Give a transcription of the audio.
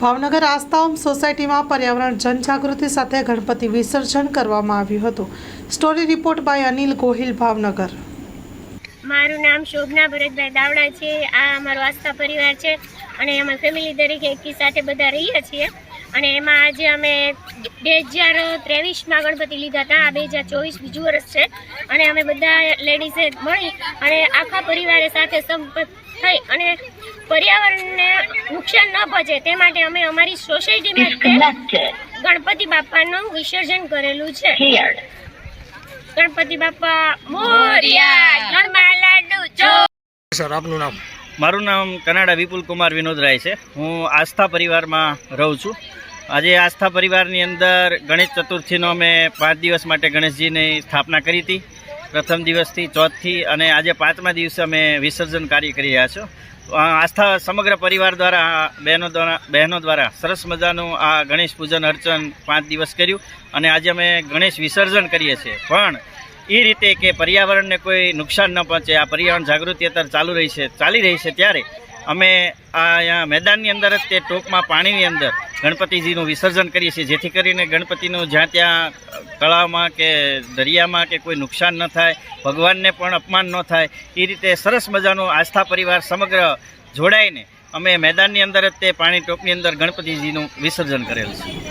ભાવનગર આસ્થાઓમ સોસાયટીમાં પર્યાવરણ જનજાગૃતિ સાથે ગણપતિ વિસર્જન કરવામાં આવ્યું હતું. Story report by Anil Gohil, Bhavnagar. મારું નામ શોભના ભરતભાઈ દાવડા છે. આ અમારો આસ્થા પરિવાર છે અને અમે ફેમિલી તરીકે એકી સાથે બધા રહીએ છીએ. અને એમાં આજે અમે બે હજાર ત્રેવીસમાં ગણપતિ લીધા હતા. આ બે હજાર ચોવીસ બીજું વર્ષ છે. અને અમે બધા લેડીઝે મળી અને આખા પરિવારે સાથે સંપર્ક થઈ અને પર્યાવરણને નુકસાન ન પહોંચે તે માટે અમે અમારી સોસાયટીમાં. ગણપતિ બાપાનું વિસર્જન કરેલું છે. ગણપતિ બાપા મોર્યા સર આપનું નામ? મારું નામ કનાડા વિપુલ કુમાર વિનોદરાય છે. હું આસ્થા પરિવારમાં રહું છું. આજે આસ્થા પરિવારની અંદર ગણેશ ચતુર્થીનો અમે પાંચ દિવસ માટે ગણેશજીની સ્થાપના કરી હતી. પ્રથમ દિવસથી ચોથથી અને આજે પાંચમા દિવસે અમે વિસર્જન કાર્ય કરી રહ્યા છો. આસ્થા સમગ્ર પરિવાર દ્વારા, બહેનો દ્વારા બહેનો દ્વારા સરસ મજાનું આ ગણેશ પૂજન અર્ચન પાંચ દિવસ કર્યું. અને આજે અમે ગણેશ વિસર્જન કરીએ છીએ. પણ એ રીતે કે પર્યાવરણને કોઈ નુકસાન ન પહોંચે, આ પર્યાવરણ જાગૃતિ અત્યારે ચાલુ રહી છે, ચાલી રહી છે ત્યારે અમે આ અહીંયા મેદાનની અંદર જ તે ટોપમાં પાણીની અંદર ગણપતિજીનું વિસર્જન કરીએ છીએ, જેથી કરીને ગણપતિનું જ્યાં ત્યાં તળાવમાં કે દરિયામાં કે કોઈ નુકસાન ન થાય, ભગવાનને પણ અપમાન ન થાય એ રીતે સરસ મજાનો આસ્થા પરિવાર સમગ્ર જોડાઈને અમે મેદાનની અંદર જ તે પાણી ટોપની અંદર ગણપતિજીનું વિસર્જન કરેલ છે.